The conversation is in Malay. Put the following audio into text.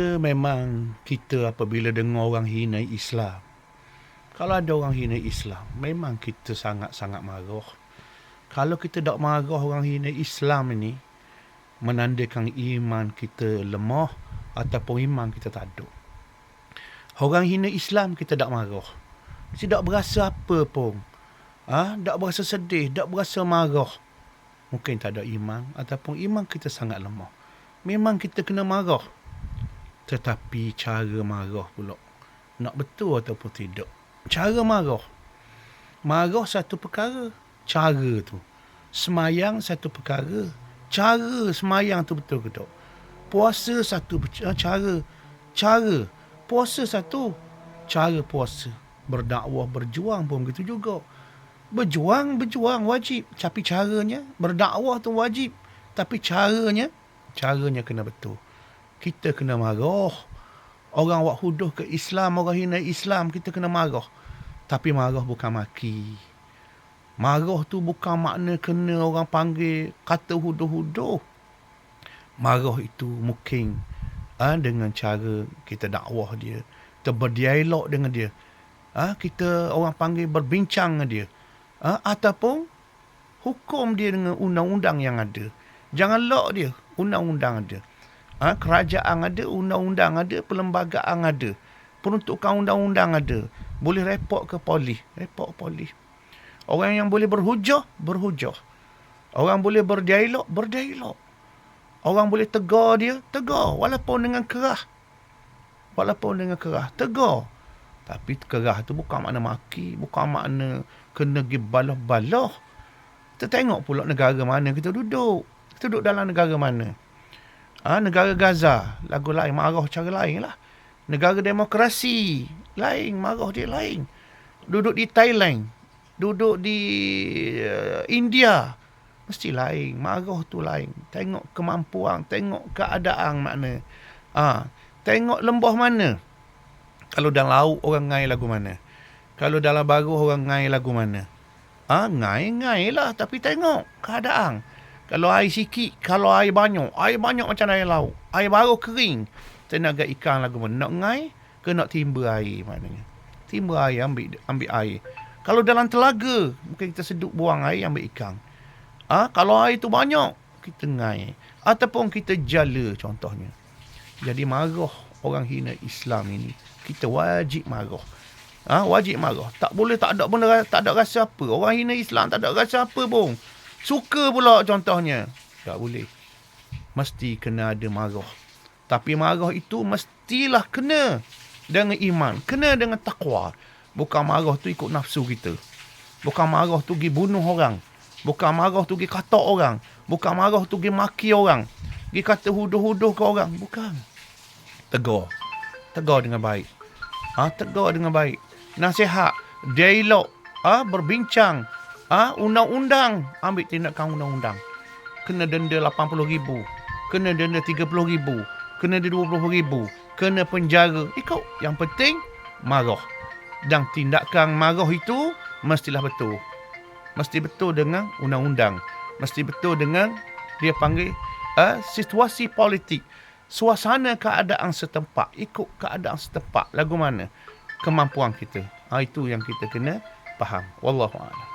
kita memang kita apabila dengar orang hina Islam. Kalau ada orang hina Islam, memang kita sangat-sangat marah. Kalau kita tak marah orang hina Islam ini, menandakan iman kita lemah ataupun iman kita tak ada. Orang hina Islam kita tak marah. Tidak berasa apa pun. Ah, ha? tak berasa sedih, tak berasa marah. Mungkin tak ada iman ataupun iman kita sangat lemah. Memang kita kena marah tetapi cara marah pula. Nak betul ataupun tidak. Cara marah. Marah satu perkara cara tu. Semayang satu perkara cara semayang tu betul ke tak? Puasa satu eh, cara cara. Puasa satu cara puasa. Berdakwah berjuang pun begitu juga. Berjuang berjuang wajib. Tapi caranya berdakwah tu wajib. Tapi caranya caranya kena betul kita kena marah. Orang buat huduh ke Islam, orang hina Islam, kita kena marah. Tapi marah bukan maki. Marah tu bukan makna kena orang panggil kata huduh-huduh. Marah itu mungkin ha, dengan cara kita dakwah dia. Kita berdialog dengan dia. Ha, kita orang panggil berbincang dengan dia. Ha, ataupun hukum dia dengan undang-undang yang ada. Jangan lock dia. Undang-undang ada. Ha, kerajaan ada, undang-undang ada, perlembagaan ada. Peruntukan undang-undang ada. Boleh report ke polis. Report polis. Orang yang boleh berhujah, berhujah. Orang boleh berdialog, berdialog. Orang boleh tegar dia, tegar. Walaupun dengan kerah. Walaupun dengan kerah, tegar. Tapi kerah tu bukan makna maki, bukan makna kena pergi balah-balah. Kita tengok pula negara mana kita duduk. Kita duduk dalam negara mana. Ha, negara Gaza, lagu lain, marah cara lain lah. Negara demokrasi, lain, marah dia lain. Duduk di Thailand, duduk di uh, India, mesti lain, marah tu lain. Tengok kemampuan, tengok keadaan mana. Ha, tengok lembah mana. Kalau dalam laut, orang ngai lagu mana. Kalau dalam baru, orang ngai lagu mana. Ha, ngai, ngai lah. Tapi tengok keadaan. Kalau air sikit, kalau air banyak, air banyak macam air laut. Air baru kering. Tenaga ikan lagu mana? Nak ngai ke nak timba air maknanya? Timba air, ambil ambil air. Kalau dalam telaga, mungkin kita seduk buang air, ambil ikan. Ah, ha? Kalau air tu banyak, kita ngai. Ataupun kita jala contohnya. Jadi marah orang hina Islam ini. Kita wajib marah. Ah, ha? wajib marah. Tak boleh tak ada benda tak ada rasa apa. Orang hina Islam tak ada rasa apa pun. Suka pula contohnya. Tak boleh. Mesti kena ada marah. Tapi marah itu mestilah kena dengan iman. Kena dengan takwa. Bukan marah tu ikut nafsu kita. Bukan marah tu pergi bunuh orang. Bukan marah tu pergi kata orang. Bukan marah tu pergi maki orang. Pergi kata huduh-huduh ke orang. Bukan. Tegur. Tegur dengan baik. Ha, tegur dengan baik. Nasihat. Dialog. Ha, berbincang. Ah, ha? undang-undang ambil tindakan undang-undang. Kena denda RM80,000. Kena denda RM30,000. Kena denda RM20,000. Kena penjara. Ikut. Yang penting, marah. Dan tindakan marah itu mestilah betul. Mesti betul dengan undang-undang. Mesti betul dengan dia panggil uh, situasi politik. Suasana keadaan setempat. Ikut keadaan setempat. Lagu mana? Kemampuan kita. Ha, itu yang kita kena faham. Wallahu'alam.